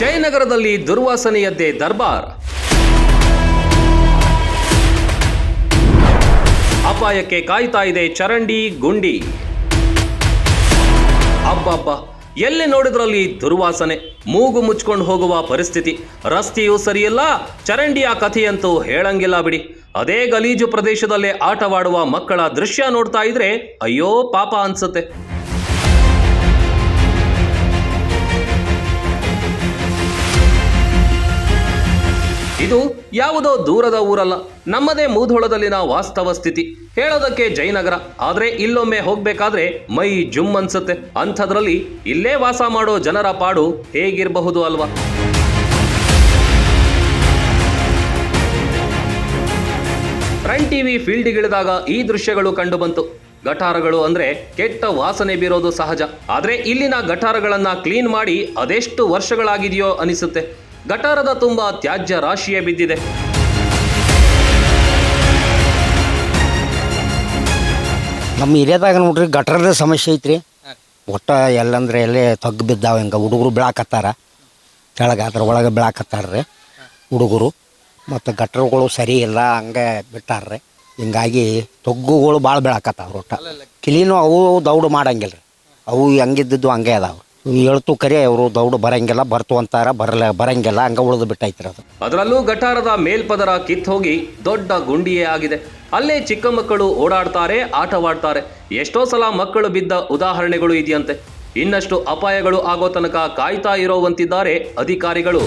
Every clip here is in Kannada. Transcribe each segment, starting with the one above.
ಜಯನಗರದಲ್ಲಿ ದುರ್ವಾಸನೆಯದ್ದೇ ದರ್ಬಾರ್. ಅಪಾಯಕ್ಕೆ ಕಾಯ್ತಾ ಇದೆ ಚರಂಡಿ ಗುಂಡಿ. ಅಬ್ಬಬ್ಬ, ಎಲ್ಲಿ ನೋಡಿದ್ರಲ್ಲಿ ದುರ್ವಾಸನೆ? ಮೂಗು ಮುಚ್ಕೊಂಡು ಹೋಗುವ ಪರಿಸ್ಥಿತಿ. ರಸ್ತೆಯೂ ಸರಿಯಿಲ್ಲ, ಚರಂಡಿಯ ಕಥೆಯಂತೂ ಹೇಳಂಗಿಲ್ಲ ಬಿಡಿ. ಅದೇ ಗಲೀಜು ಪ್ರದೇಶದಲ್ಲೇ ಆಟವಾಡುವ ಮಕ್ಕಳ ದೃಶ್ಯ ನೋಡ್ತಾ ಇದ್ರೆ ಅಯ್ಯೋ ಪಾಪ ಅನ್ಸುತ್ತೆ. ಇದು ಯಾವುದೋ ದೂರದ ಊರಲ್ಲ, ನಮ್ಮದೇ ಮೂಧೋಳದಲ್ಲಿನ ವಾಸ್ತವ ಸ್ಥಿತಿ. ಹೇಳೋದಕ್ಕೆ ಜಯನಗರ, ಆದ್ರೆ ಇಲ್ಲೊಮ್ಮೆ ಹೋಗ್ಬೇಕಾದ್ರೆ ಮೈ ಜುಮ್ ಅನ್ಸುತ್ತೆ. ಅಂಥದ್ರಲ್ಲಿ ಇಲ್ಲೇ ವಾಸ ಮಾಡೋ ಜನರ ಪಾಡು ಹೇಗಿರಬಹುದು ಅಲ್ವಾ? ರನ್ ಟಿವಿ ಫೀಲ್ಡ್ಗಿಳಿದಾಗ ಈ ದೃಶ್ಯಗಳು ಕಂಡುಬಂತು. ಗಟಾರಗಳು ಅಂದ್ರೆ ಕೆಟ್ಟ ವಾಸನೆ ಬೀರೋದು ಸಹಜ. ಆದ್ರೆ ಇಲ್ಲಿನ ಗಟಾರಗಳನ್ನ ಕ್ಲೀನ್ ಮಾಡಿ ಅದೆಷ್ಟು ವರ್ಷಗಳಾಗಿದೆಯೋ ಅನಿಸುತ್ತೆ. ಗಟಾರದ ತುಂಬ ತ್ಯಾಜ್ಯ ರಾಶಿಯೇ ಬಿದ್ದಿದೆ. ನಮ್ಮ ಏರಿಯಾದಾಗ ನೋಡ್ರಿ ಗಟ್ರದ ಸಮಸ್ಯೆ ಐತ್ರಿ. ಒಟ್ಟ ಎಲ್ಲಂದ್ರೆ ಎಲ್ಲೇ ತಗ್ಗು ಬಿದ್ದಾವ ಹಿಂಗೆ ಹುಡುಗರು ಬೆಳಕತ್ತಾರ. ಕೆಳಗೆ ಅದ್ರ ಒಳಗೆ ಬೆಳಕತ್ತಾರ್ರಿ. ಹುಡುಗರು ಮತ್ತು ಗಟ್ರಗಳು ಸರಿ ಇಲ್ಲ ಹಂಗೆ ಬಿಟ್ಟಾರ್ರಿ. ಹಿಂಗಾಗಿ ತೊಗ್ಗುಗಳು ಭಾಳ ಬೆಳಕತ್ತಾವ್ರಿ ಒಟ್ಟ ಕಿಲಿನೂ ಅವು ದೌಡು ಮಾಡಂಗಿಲ್ಲ ರೀ ಅವು ಹಂಗಿದ್ದು ಹಂಗೆ ಅದಾವ. ಹೇಳ್ತು ಕರೆ, ಅವರು ದೌಡು ಬರಂಗಿಲ್ಲ, ಬರ್ತು ಅಂತಾರ ಬರಲ್ಲ ಬರಂಗಿಲ್ಲ, ಹಂಗ ಉಳಿದು ಬಿಟ್ಟೈತ್ರಿ ಅದು. ಅದರಲ್ಲೂ ಗಟಾರದ ಮೇಲ್ಪದರ ಕಿತ್ತು ಹೋಗಿ ದೊಡ್ಡ ಗುಂಡಿಯೇ ಆಗಿದೆ. ಅಲ್ಲೇ ಚಿಕ್ಕ ಮಕ್ಕಳು ಓಡಾಡ್ತಾರೆ, ಆಟವಾಡ್ತಾರೆ. ಎಷ್ಟೋ ಸಲ ಮಕ್ಕಳು ಬಿದ್ದ ಉದಾಹರಣೆಗಳು ಇದೆಯಂತೆ. ಇನ್ನಷ್ಟು ಅಪಾಯಗಳು ಆಗೋ ತನಕ ಕಾಯ್ತಾ ಇರೋವಂತಿದ್ದಾರೆ ಅಧಿಕಾರಿಗಳು.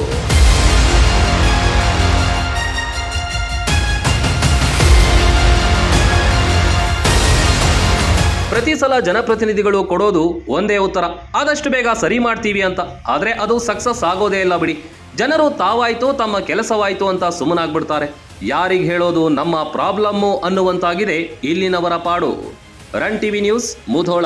ಪ್ರತಿ ಸಲ ಜನಪ್ರತಿನಿಧಿಗಳು ಕೊಡೋದು ಒಂದೇ ಉತ್ತರ. ಆದಷ್ಟು ಬೇಗ ಸರಿ ಮಾಡ್ತೀವಿ ಅಂತ. ಆದರೆ ಅದು ಸಕ್ಸಸ್ ಆಗೋದೇ ಇಲ್ಲ ಬಿಡಿ. ಜನರು ತಾವಾಯಿತು, ತಮ್ಮ ಕೆಲಸವಾಯ್ತು ಅಂತ ಸುಮ್ಮನಾಗ್ಬಿಡ್ತಾರೆ. ಯಾರಿಗೆ ಹೇಳೋದು ನಮ್ಮ ಪ್ರಾಬ್ಲಮ್ಮು ಅನ್ನುವಂತಾಗಿದೆ ಇಲ್ಲಿನವರ ಪಾಡು. Run TV news Mudhol.